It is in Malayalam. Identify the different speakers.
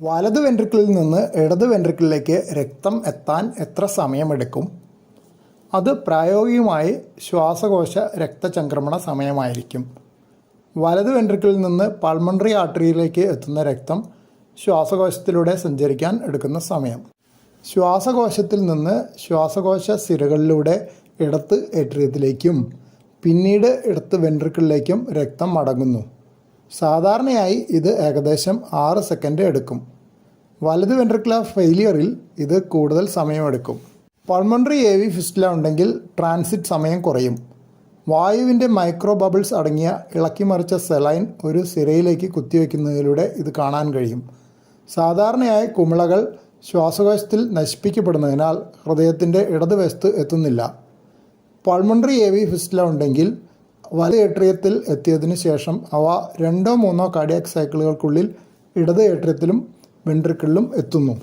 Speaker 1: വലത് വെൻട്രിക്കിളിൽ നിന്ന് ഇടത് വെൻട്രിക്കിളിലേക്ക് രക്തം എത്താൻ എത്ര സമയമെടുക്കും? അത് പ്രായോഗികമായി ശ്വാസകോശ രക്തചംക്രമണ സമയമായിരിക്കും. വലത് വെൻട്രിക്കിളിൽ നിന്ന് പൾമണറി ആർട്ടറിയിലേക്ക് എത്തുന്ന രക്തം ശ്വാസകോശത്തിലൂടെ സഞ്ചരിക്കാൻ എടുക്കുന്ന സമയം. ശ്വാസകോശത്തിൽ നിന്ന് ശ്വാസകോശ സിരകളിലൂടെ ഇടത്ത് ഏട്രിയത്തിലേക്കും പിന്നീട് ഇടത്ത് വെൻട്രിക്കിളിലേക്കും രക്തം മടങ്ങുന്നു. സാധാരണയായി ഇത് ഏകദേശം ആറ് സെക്കൻഡ് എടുക്കും. വലത് വെൻട്രിക്കുലർ ഫെയിലിയറിൽ ഇത് കൂടുതൽ സമയമെടുക്കും. പൾമണറി എ വി ഫിസ്റ്റില ഉണ്ടെങ്കിൽ ട്രാൻസിറ്റ് സമയം കുറയും. വായുവിന്റെ മൈക്രോ ബബിൾസ് അടങ്ങിയ ഇളക്കിമറിച്ച സെലൈൻ ഒരു സിരയിലേക്ക് കുത്തിവെക്കുന്നതിലൂടെ ഇത് കാണാൻ കഴിയും. സാധാരണയായി കുമിളകൾ ശ്വാസകോശത്തിൽ നശിപ്പിക്കപ്പെടുന്നതിനാൽ ഹൃദയത്തിന്റെ ഇടതുവശത്ത് എത്തുന്നില്ല. പൾമണറി എ വി ഫിസ്റ്റില ഉണ്ടെങ്കിൽ വല ഏട്രിയത്തിൽ എത്തിയതിനു ശേഷം അവ രണ്ടോ മൂന്നോ കാർഡിയാക് സൈക്കിളുകൾക്കുള്ളിൽ ഇടത് ഏട്രിയത്തിലും വെൻട്രിക്കിളിലും എത്തുന്നു.